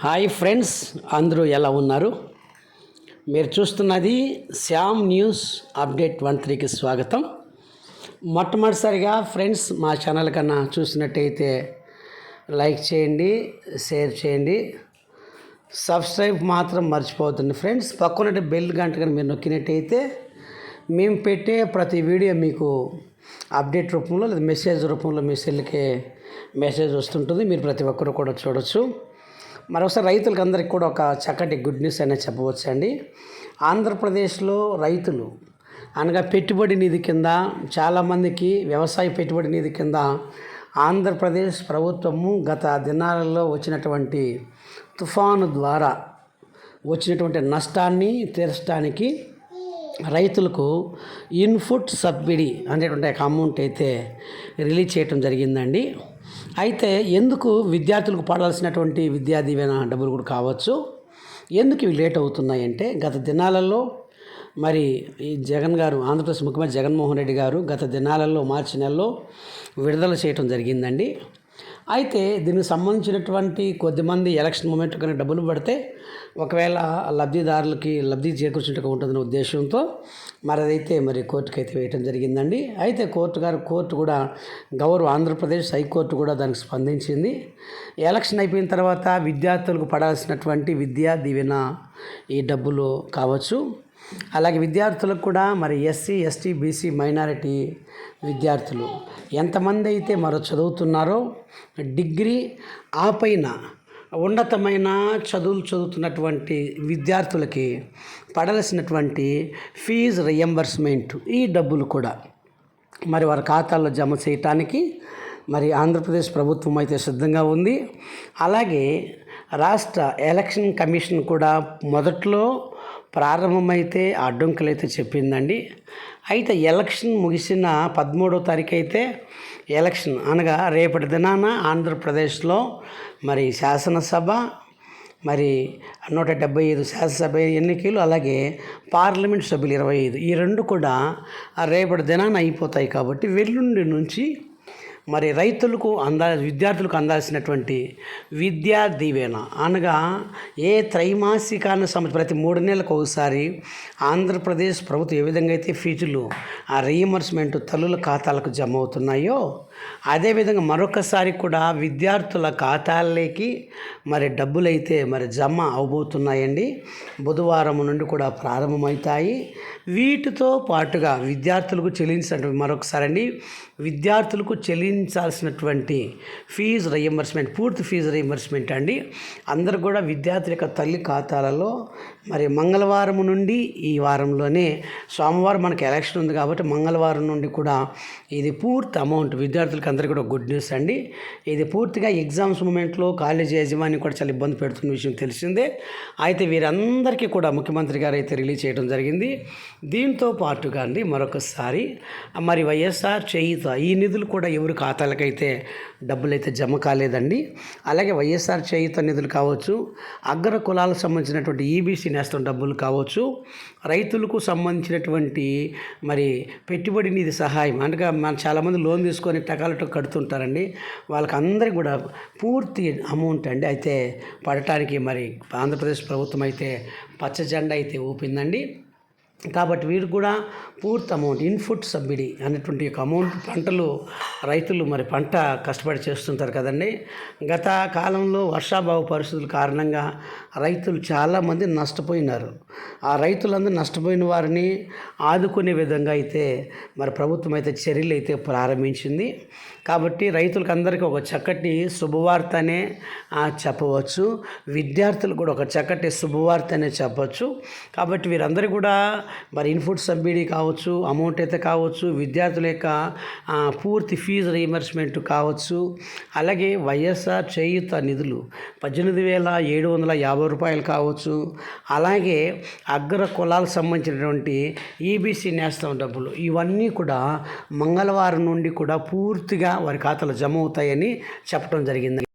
Hi friends అందరూ ఎలా ఉన్నారు? మీరు చూస్తున్నది శ్యామ్ న్యూస్ అప్డేట్ వన్ త్రీకి స్వాగతం. మొట్టమొదటిసారిగా ఫ్రెండ్స్ మా ఛానల్ కన్నా చూసినట్టయితే లైక్ చేయండి షేర్ చేయండి. సబ్స్క్రైబ్ మాత్రం మర్చిపోతుంది ఫ్రెండ్స్. పక్కన బెల్ గంట కానీ మీరు నొక్కినట్టయితే మేము పెట్టే ప్రతి వీడియో మీకు అప్డేట్ రూపంలో లేదా మెసేజ్ రూపంలో మీ సెల్కే మెసేజ్ వస్తుంటుంది. మీరు ప్రతి ఒక్కరు కూడా చూడొచ్చు. మరొకసారి రైతులకు అందరికి కూడా ఒక చక్కటి గుడ్ న్యూస్ అనేది చెప్పవచ్చండి. ఆంధ్రప్రదేశ్లో రైతులు అనగా పెట్టుబడి నిధి కింద చాలామందికి వ్యవసాయ పెట్టుబడి నిధి కింద ఆంధ్రప్రదేశ్ ప్రభుత్వము గత దినాలలో వచ్చినటువంటి తుఫాను ద్వారా వచ్చినటువంటి నష్టాన్ని తీర్చడానికి రైతులకు ఇన్పుట్ సబ్సిడీ అనేటువంటి ఒక అమౌంట్ అయితే రిలీజ్ చేయటం జరిగిందండి. అయితే ఎందుకు విద్యార్థులకు పడాల్సినటువంటి విద్యా దీవెన డబ్బులు కూడా కావచ్చు? ఎందుకు ఇవి లేట్ అవుతున్నాయంటే గత దినాలలో మరి ఈ జగన్ గారు ఆంధ్రప్రదేశ్ ముఖ్యమంత్రి జగన్మోహన్ రెడ్డి గారు గత దినాలలో మార్చి నెలలో విడుదల చేయటం జరిగిందండి. అయితే దీనికి సంబంధించినటువంటి కొద్దిమంది ఎలక్షన్ మూమెంట్ కానీ డబ్బులు పడితే ఒకవేళ లబ్ధిదారులకి లబ్ధి చేకూర్చుంటూ ఉంటుందనే ఉద్దేశంతో మరి అదైతే మరి కోర్టుకి అయితే వేయటం జరిగిందండి. అయితే కోర్టు గారు కోర్టు కూడా గౌరవ ఆంధ్రప్రదేశ్ హైకోర్టు కూడా దానికి స్పందించింది. ఎలక్షన్ అయిపోయిన తర్వాత విద్యార్థులకు పడాల్సినటువంటి విద్యా దీవెన ఈ డబ్బులు కావచ్చు. అలాగే విద్యార్థులకు కూడా మరి ఎస్సీ ఎస్టీ బీసీ మైనారిటీ విద్యార్థులు ఎంతమంది అయితే మరో చదువుతున్నారో డిగ్రీ ఆ పైన ఉన్నతమైన చదువులు చదువుతున్నటువంటి విద్యార్థులకి పడాల్సినటువంటి ఫీజు రియంబర్స్మెంట్ ఈ డబ్బులు కూడా మరి వారి ఖాతాల్లో జమ చేయటానికి మరి ఆంధ్రప్రదేశ్ ప్రభుత్వం అయితే సిద్ధంగా ఉంది. అలాగే రాష్ట్ర ఎలక్షన్ కమిషన్ కూడా మొదట్లో ప్రారంభమైతే అడ్డంకులు అయితే చెప్పిందండి. అయితే ఎలక్షన్ ముగిసిన పదమూడో తారీఖు అయితే ఎలక్షన్ అనగా రేపటి దినాన ఆంధ్రప్రదేశ్లో మరి శాసనసభ మరి నూట డెబ్బై ఐదు శాసనసభ ఎన్నికలు అలాగే పార్లమెంట్ సభ్యులు ఇరవై ఐదు. ఈ రెండు కూడా రేపటి దినాన అయిపోతాయి కాబట్టి వెల్లుండి నుంచి మరి రైతులకు అందా విద్యార్థులకు అందాల్సినటువంటి విద్యా దీవెన. అనగా ఏ త్రైమాసికాన్ని సంబంధించి ప్రతి మూడు నెలలకు ఒకసారి ఆంధ్రప్రదేశ్ ప్రభుత్వం ఏ విధంగా అయితే ఫీజులు ఆ రీఎంబర్స్మెంట్ తల్లుల ఖాతాలకు జమ అవుతున్నాయో అదేవిధంగా మరొకసారి కూడా విద్యార్థుల ఖాతాల్లోకి మరి డబ్బులైతే మరి జమ అవబోతున్నాయండి. బుధవారం నుండి కూడా ప్రారంభమవుతాయి. వీటితో పాటుగా విద్యార్థులకు చెల్లించినటువంటి మరొకసారి అండి విద్యార్థులకు చెల్లించ చెల్లించాల్సినటువంటి ఫీజు రియంబర్స్మెంట్ పూర్తి ఫీజు రియంబర్స్మెంట్ అండి. అందరు కూడా విద్యార్థుల యొక్క తల్లి ఖాతాలలో మరి మంగళవారం నుండి ఈ వారంలోనే సోమవారం మనకి ఎలక్షన్ ఉంది కాబట్టి మంగళవారం నుండి కూడా ఇది పూర్తి అమౌంట్ విద్యార్థులకు అందరికీ కూడా గుడ్ న్యూస్ అండి. ఇది పూర్తిగా ఎగ్జామ్స్ మూమెంట్లో కాలేజీ యజమాని కూడా చాలా ఇబ్బంది పెడుతున్న విషయం తెలిసిందే. అయితే వీరందరికీ కూడా ముఖ్యమంత్రి గారు అయితే రిలీజ్ చేయడం జరిగింది. దీంతో పాటుగా అండి మరొకసారి మరి వైఎస్ఆర్ చేయుత ఈ నిధులు కూడా ఎవరి ఖాతాలకైతే డబ్బులు అయితే జమ కాలేదండి. అలాగే వైఎస్ఆర్ చేయుత నిధులు కావచ్చు అగ్ర కులాలకు సంబంధించినటువంటి ఈబీసీ నేస్తం డబ్బులు కావచ్చు రైతులకు సంబంధించినటువంటి మరి పెట్టుబడి నిధి సహాయం అనగా మన చాలామంది లోన్ తీసుకొని టకాలతో కడుతుంటారండి. వాళ్ళకి అందరికీ కూడా పూర్తి అమౌంట్ అండి. అయితే పడటానికి మరి ఆంధ్రప్రదేశ్ ప్రభుత్వం అయితే పచ్చ జెండా అయితే ఊపిందండి. కాబట్టి వీరు కూడా పూర్తి అమౌంట్ ఇన్పుట్ సబ్సిడీ అనేటువంటి ఒక అమౌంట్ పంటలు రైతులు మరి పంట కష్టపడి చేస్తుంటారు కదండి. గత కాలంలో వర్షాభావ పరిస్థితుల కారణంగా రైతులు చాలామంది నష్టపోయినారు. ఆ రైతులందరూ నష్టపోయిన వారిని ఆదుకునే విధంగా అయితే మరి ప్రభుత్వం అయితే చర్యలు అయితే ప్రారంభించింది. కాబట్టి రైతులకు అందరికీ ఒక చక్కటి శుభవార్త అనే చెప్పవచ్చు. విద్యార్థులు కూడా ఒక చక్కటి శుభవార్త అనే చెప్పవచ్చు. కాబట్టి వీరందరూ కూడా మరి ఇన్పుట్ సబ్సిడీ కావచ్చు అమౌంట్ అయితే కావచ్చు విద్యార్థుల యొక్క పూర్తి ఫీజు రీఎంబర్స్మెంట్ కావచ్చు. అలాగే వైఎస్ఆర్ చేయుత నిధులు పద్దెనిమిది వేల ఏడు వందల యాభై రూపాయలు కావచ్చు. అలాగే అగ్ర కులాలకు సంబంధించినటువంటి ఈబీసీ నేస్తం డబ్బులు ఇవన్నీ కూడా మంగళవారం నుండి కూడా పూర్తిగా వారి ఖాతాలో జమ అవుతాయని చెప్పడం జరిగింది.